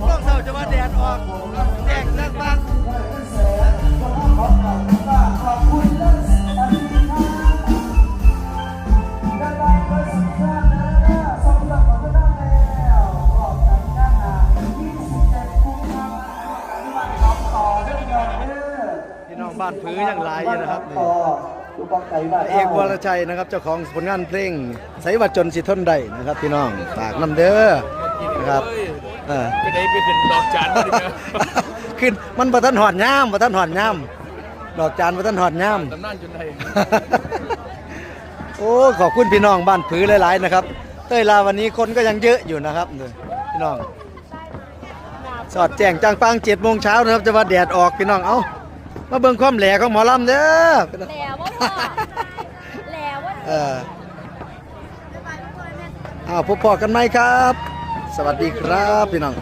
ดโมงเช้าจะมาแดดออกแดกจังบ้างบ้านพื้นยังหลายอยู่นะครับเอกวรชัยนะครับเจ้าของผลงานเพลง ใสวัดจนสิทนได้นะครับพี่น้องฝากน้ำเด้อนะครับ เออ ไปไหนไปขึ้นดอกจานมาดิแม่ขึ้นมันประทันหอดย่ามประทันหอดย่ามดอกจานประทันหอดย่าม ตำนานจนไทยโอ้ขอบคุณพี่น้องบ้านผือหลาย ๆ นะครับ เต้ยลาวันนี้คนก็ยังเยอะอยู่นะครับนี่พี่น้อง สอดแจ้งจ้างปังเจ็ดโมงเช้านะครับจะว่าแดดออกพี่น้องเอ้ามาเบิ่งความแหล่ของหมอลำเด้อแล้วว่าพ่อแล้วว่า เอออ้าวพบพอกันไหมครับ สวัสดีครับพี่น้อง